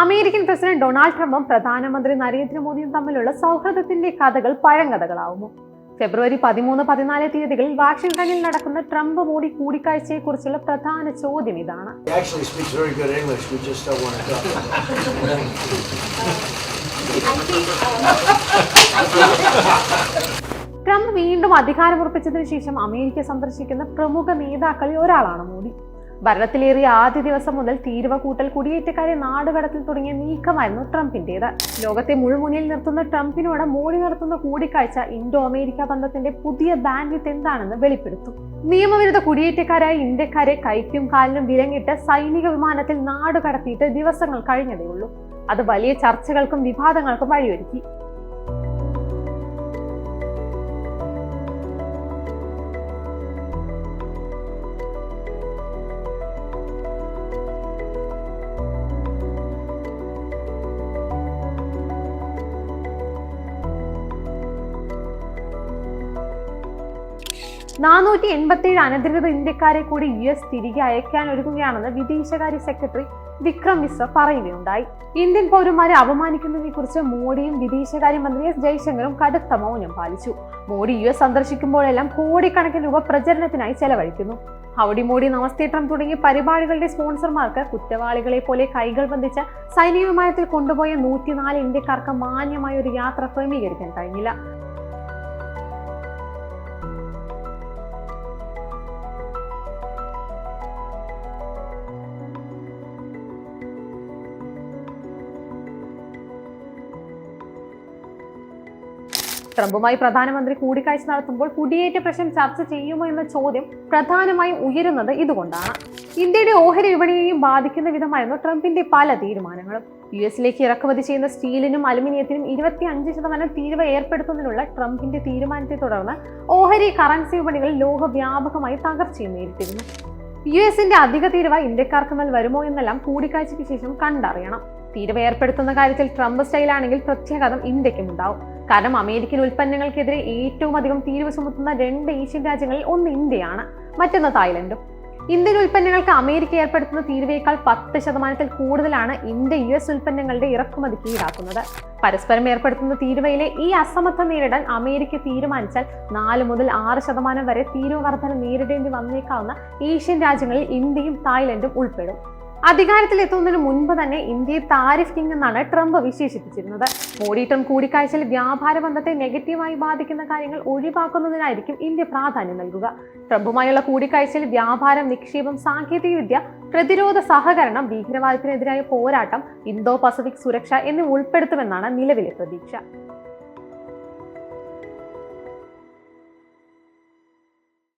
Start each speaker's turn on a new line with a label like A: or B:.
A: American president Donald ട്രംപും പ്രധാനമന്ത്രി നരേന്ദ്രമോദിയും തമ്മിലുള്ള സൗഹൃദത്തിന്റെ കഥകൾ പഴങ്കഥകളാവുന്നു. ഫെബ്രുവരി പതിമൂന്ന് പതിനാല് തീയതികളിൽ വാഷിംഗ്ടണിൽ നടക്കുന്ന ട്രംപ് മോഡി കൂടിക്കാഴ്ചയെ കുറിച്ചുള്ള പ്രധാന ചോദ്യം ഇതാണ്. ട്രംപ് വീണ്ടും അധികാരമുറപ്പിച്ചതിനു ശേഷം അമേരിക്ക സന്ദർശിക്കുന്ന പ്രമുഖ നേതാക്കളിൽ ഒരാളാണ് മോദി. ഭരണത്തിലേറിയ ആദ്യ ദിവസം മുതൽ തീരുവ കൂട്ടൽ കുടിയേറ്റക്കാരെ നാടുകടത്തിൽ തുടങ്ങിയ നീക്കമായിരുന്നു ട്രംപിന്റേത്. ലോകത്തെ മുഴുമുനിൽ നിർത്തുന്ന ട്രംപിനോട് മോഡി നടത്തുന്ന കൂടിക്കാഴ്ച ഇന്തോ അമേരിക്ക ബന്ധത്തിന്റെ പുതിയ ബാൻഡ്വിത്ത് എന്താണെന്ന് വെളിപ്പെടുത്തും. നിയമവിരുദ്ധ കുടിയേറ്റക്കാരായ ഇന്ത്യക്കാരെ കൈക്കും കാലിനും വിലങ്ങിട്ട് സൈനിക വിമാനത്തിൽ നാടുകടത്തിയിട്ട് ദിവസങ്ങൾ കഴിഞ്ഞതേ ഉള്ളൂ അത് വലിയ ചർച്ചകൾക്കും വിവാദങ്ങൾക്കും വഴിയൊരുക്കി. നാനൂറ്റി എൺപത്തിയേഴ് അനധികൃത ഇന്ത്യക്കാരെ കൂടി യു എസ് തിരികെ അയക്കാൻ ഒരുങ്ങുകയാണെന്ന് വിദേശകാര്യ സെക്രട്ടറി വിക്രം മിശ്ര പറയുകയുണ്ടായി. ഇന്ത്യൻ പൗരന്മാരെ അപമാനിക്കുന്നതിനെ കുറിച്ച് മോഡിയും വിദേശകാര്യമന്ത്രി എസ് ജയശങ്കറും കടുത്ത മൗനം പാലിച്ചു. മോഡി യു എസ് സന്ദർശിക്കുമ്പോഴെല്ലാം കോടിക്കണക്കിന് രൂപ പ്രചരണത്തിനായി ചെലവഴിക്കുന്നു. ഹൗഡി മോഡി നമസ്തേ ട്രംപ് തുടങ്ങിയ പരിപാടികളുടെ സ്പോൺസർമാർക്ക് കുറ്റവാളികളെ പോലെ കൈകൾ ബന്ധിച്ച സൈനിക വിമാനത്തിൽ കൊണ്ടുപോയ നൂറ്റിനാല് ഇന്ത്യക്കാർക്ക് മാന്യമായ ഒരു യാത്ര ക്രമീകരിക്കാൻ കഴിഞ്ഞില്ല. ട്രംപുമായി പ്രധാനമന്ത്രി കൂടിക്കാഴ്ച നടത്തുമ്പോൾ കുടിയേറ്റ പ്രശ്നം ചർച്ച ചെയ്യുമോ എന്ന ചോദ്യം പ്രധാനമായും ഉയരുന്നത് ഇതുകൊണ്ടാണ്. ഇന്ത്യയുടെ ഓഹരി വിപണിയെയും ബാധിക്കുന്ന വിധമായിരുന്നു ട്രംപിന്റെ പല തീരുമാനങ്ങളും. യു എസിലേക്ക് ഇറക്കുമതി ചെയ്യുന്ന സ്റ്റീലിനും അലുമിനിയത്തിനും ഇരുപത്തി അഞ്ച് ശതമാനം തീരുവ ഏർപ്പെടുത്തുന്നതിനുള്ള ട്രംപിന്റെ തീരുമാനത്തെ തുടർന്ന് ഓഹരി കറൻസി വിപണികൾ ലോകവ്യാപകമായി തകർച്ചയും നേരിട്ടിരുന്നു. യു എസിന്റെ അധിക തീരുവ ഇന്ത്യക്കാർക്ക് മേൽ വരുമോ എന്നെല്ലാം കൂടിക്കാഴ്ചയ്ക്ക് ശേഷം കണ്ടറിയണം. തീരുവ ഏർപ്പെടുത്തുന്ന കാര്യത്തിൽ ട്രംപ് സ്റ്റൈലാണെങ്കിൽ പ്രത്യാഘാതം ഇന്ത്യക്കും ഉണ്ടാവും കാരണം അമേരിക്കൻ ഉൽപ്പന്നങ്ങൾക്കെതിരെ ഏറ്റവും അധികം തീരുവ ചുമത്തുന്ന രണ്ട് ഏഷ്യൻ രാജ്യങ്ങളിൽ ഒന്ന് ഇന്ത്യയാണ് മറ്റൊന്ന് തായ്ലൻഡും. ഇന്ത്യൻ ഉൽപ്പന്നങ്ങൾക്ക് അമേരിക്ക ഏർപ്പെടുത്തുന്ന തീരുവയേക്കാൾ പത്ത് ശതമാനത്തിൽ കൂടുതലാണ് ഇന്ത്യ യു എസ് ഉൽപ്പന്നങ്ങളുടെ ഇറക്കുമതിക്ക് ഈടാക്കുന്നത് പരസ്പരം ഏർപ്പെടുത്തുന്ന തീരുവയിലെ ഈ അസമത്വം നേരിടാൻ അമേരിക്ക തീരുമാനിച്ചാൽ നാല് മുതൽ ആറ് ശതമാനം വരെ തീരുവ വർധന നേരിടേണ്ടി വന്നേക്കാവുന്ന ഏഷ്യൻ രാജ്യങ്ങളിൽ ഇന്ത്യയും തായ്ലൻഡും ഉൾപ്പെടും. അധികാരത്തിലെത്തുന്നതിന് മുൻപ് തന്നെ ഇന്ത്യയെ താരിഫ് കിങ് എന്നാണ് ട്രംപ് വിശേഷിപ്പിച്ചിരുന്നത്. മോഡി ട്രംപ് കൂടിക്കാഴ്ചയിൽ വ്യാപാര ബന്ധത്തെ നെഗറ്റീവായി ബാധിക്കുന്ന കാര്യങ്ങൾ ഒഴിവാക്കുന്നതിനായിരിക്കും ഇന്ത്യ പ്രാധാന്യം നൽകുക. ട്രംപുമായുള്ള കൂടിക്കാഴ്ചയിൽ വ്യാപാരം നിക്ഷേപം സാങ്കേതികവിദ്യ പ്രതിരോധ സഹകരണം ഭീകരവാദത്തിനെതിരായ പോരാട്ടം ഇന്തോ പസഫിക് സുരക്ഷ എന്നിവ ഉൾപ്പെടുത്തുമെന്നാണ് നിലവിലെ പ്രതീക്ഷ.